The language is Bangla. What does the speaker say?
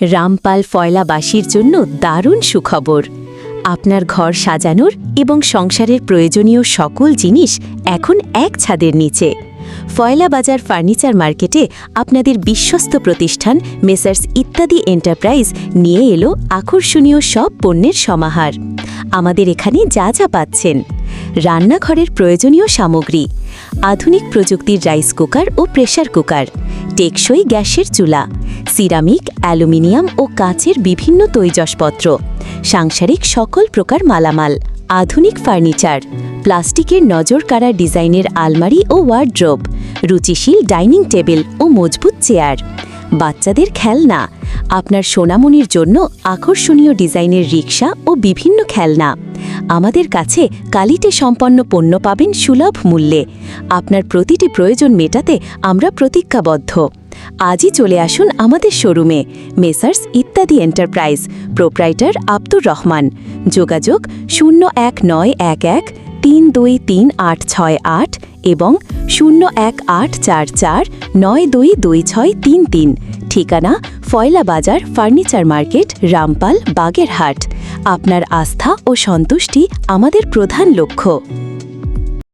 রামপাল ফয়লাবাসীর জন্য দারুণ সুখবর। আপনার ঘর সাজানোর এবং সংসারের প্রয়োজনীয় সকল জিনিস এখন এক ছাদের নিচে। ফয়লা বাজার ফার্নিচার মার্কেটে আপনাদের বিশ্বস্ত প্রতিষ্ঠান, মেসার্স ইত্যাদি এন্টারপ্রাইজ নিয়ে এলো আকর্ষণীয় সব পণ্যের সমাহার। আমাদের এখানে যা যা পাচ্ছেন। রান্নাঘরের প্রয়োজনীয় সামগ্রী, আধুনিক প্রযুক্তির রাইস কুকার ও প্রেসার কুকার, টেকসই গ্যাসের চুলা সিরামিক, অ্যালুমিনিয়াম ও কাচের বিভিন্ন তৈজসপত্র, সাংসারিক সকল প্রকার মালামাল, আধুনিক ফার্নিচার, প্লাস্টিকের নজর কাড়া ডিজাইনের আলমারি ও ওয়ার্ড্রোব, রুচিশীল ডাইনিং টেবিল ও মজবুত চেয়ার, বাচ্চাদের খেলনা, আপনার সোনামণির জন্য আকর্ষণীয় ডিজাইনের রিক্সা ও বিভিন্ন খেলনা। আমাদের কাছে কালিটে সম্পন্ন পণ্য পাবেন সুলভ মূল্যে। আপনার প্রতিটি প্রয়োজন মেটাতে আমরা প্রতিজ্ঞাবদ্ধ। আজই চলে আসুন আমাদের শোরুমে, মেসার্স ইত্যাদি এন্টারপ্রাইজ, প্রোপ্রাইটার আব্দুর রহমান। যোগাযোগ শূন্য এক নয় এক এক তিন দুই তিন আট ছয় আট এবং শূন্য এক আট চার চার নয় দুই দুই ছয় তিন তিন। ঠিকানা ফয়লা বাজার ফার্নিচার মার্কেট, রামপাল, বাগেরহাট। আপনার আস্থা ও সন্তুষ্টি আমাদের প্রধান লক্ষ্য।